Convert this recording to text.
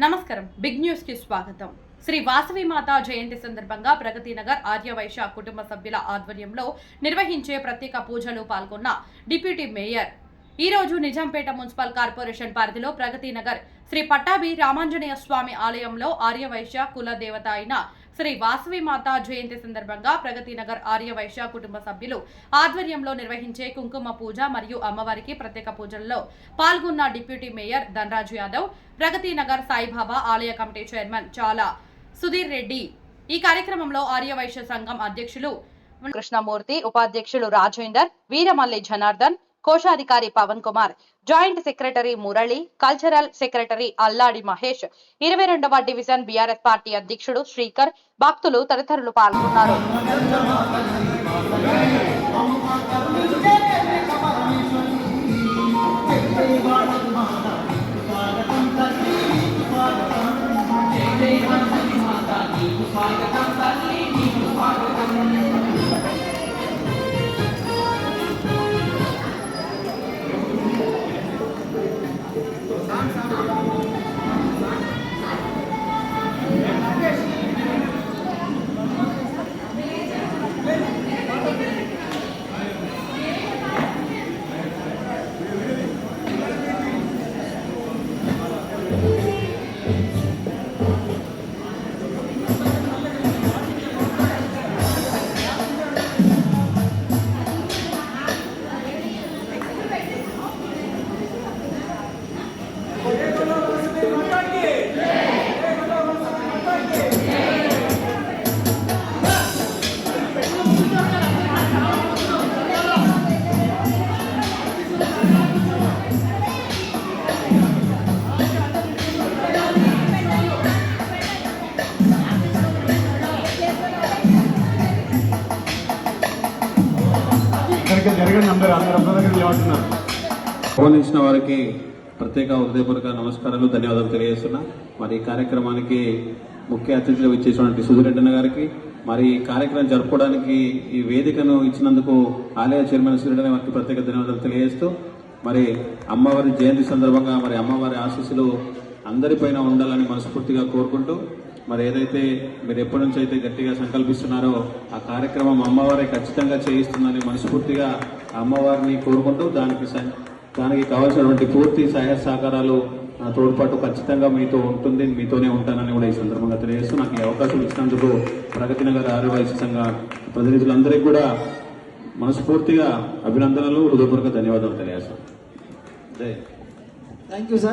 నమస్కారం. బిగ్ న్యూస్కి స్వాగతం. శ్రీ వాసవి మాత జయంతి సందర్భంగా ప్రగతి నగర్ ఆర్యవైశ్య కుటుంబ సభ్యుల ఆధ్వర్యంలో నిర్వహించే ప్రత్యేక పూజలు పాల్గొన్న డిప్యూటీ మేయర్. ఈ రోజు నిజాంపేట మున్సిపల్ కార్పొరేషన్ పరిధిలో ప్రగతి నగర్ శ్రీ పట్టాభి రామాంజనేయ స్వామి ఆలయంలో ఆర్యవైశ్య కుల దేవత అయిన శ్రీ వాసవి మాత జయంతి సందర్భంగా ప్రగతి నగర్ ఆర్యవైశ్య కుటుంబ సభ్యులు ఆధ్వర్యంలో నిర్వహించే కుంకుమ పూజ మరియు అమ్మవారికి ప్రత్యేక పూజల్లో పాల్గొన్న డిప్యూటీ మేయర్ ధనరాజు యాదవ్ ప్రగతి నగర్ సాయిబాబా ఆలయ కమిటీ చైర్మన్ చాలా సుధీర్ రెడ్డి. ఈ కార్యక్రమంలో ఆర్యవైశ్య సంఘం అధ్యక్షులు కృష్ణమూర్తి ఉపాధ్యక్షులు రాజేందర్ వీరమల్లి జనార్దన్ కోశాధికారి Pavan Kumar joint secretary Murali cultural secretary Alladi Mahesh ఇరవై రెండవ డివిజన్ బీఆర్ఎస్ పార్టీ అధ్యక్షుడు శ్రీకర్ భక్తులు తదితరులు పాల్గొన్నారు. ఇక్కడికి జరగండి అందరూ అందరూ అందరి దగ్గర నిలబడుతున్నారు వారికి ప్రత్యేక హృదయపూర్వక నమస్కారాలు ధన్యవాదాలు తెలియజేస్తున్నా. మరి ఈ కార్యక్రమానికి ముఖ్య అతిథిగా ఇచ్చేసినటువంటి సుధిరెడ్డన్న గారికి మరి ఈ కార్యక్రమం జరుపుకోవడానికి ఈ వేదికను ఇచ్చినందుకు ఆలయ చైర్మన్ సుధిరెడ్డన్న వారికి ప్రత్యేక ధన్యవాదాలు తెలియజేస్తూ మరి అమ్మవారి జయంతి సందర్భంగా మరి అమ్మవారి ఆశీస్సులు అందరిపైన ఉండాలని మనస్ఫూర్తిగా కోరుకుంటూ మరి ఏదైతే మీరు ఎప్పటి నుంచి అయితే గట్టిగా సంకల్పిస్తున్నారో ఆ కార్యక్రమం అమ్మవారే ఖచ్చితంగా చేయిస్తుందని మనస్ఫూర్తిగా అమ్మవారిని కోరుకుంటూ దానికి స- దానికి కావాల్సినటువంటి పూర్తి సహాయ సహకారాలు నా తోడ్పాటు ఖచ్చితంగా మీతో ఉంటుంది మీతోనే ఉంటానని కూడా ఈ సందర్భంగా తెలియజేస్తూ నాకు ఈ అవకాశం ఇచ్చినందుకు ప్రగతి నగర్ ఆర్యవైశ్య సంఘ ప్రతినిధులందరికీ కూడా మనస్ఫూర్తిగా అభినందనలు హృదయపూర్వక ధన్యవాదాలు తెలియజేస్తాను. Thank you sir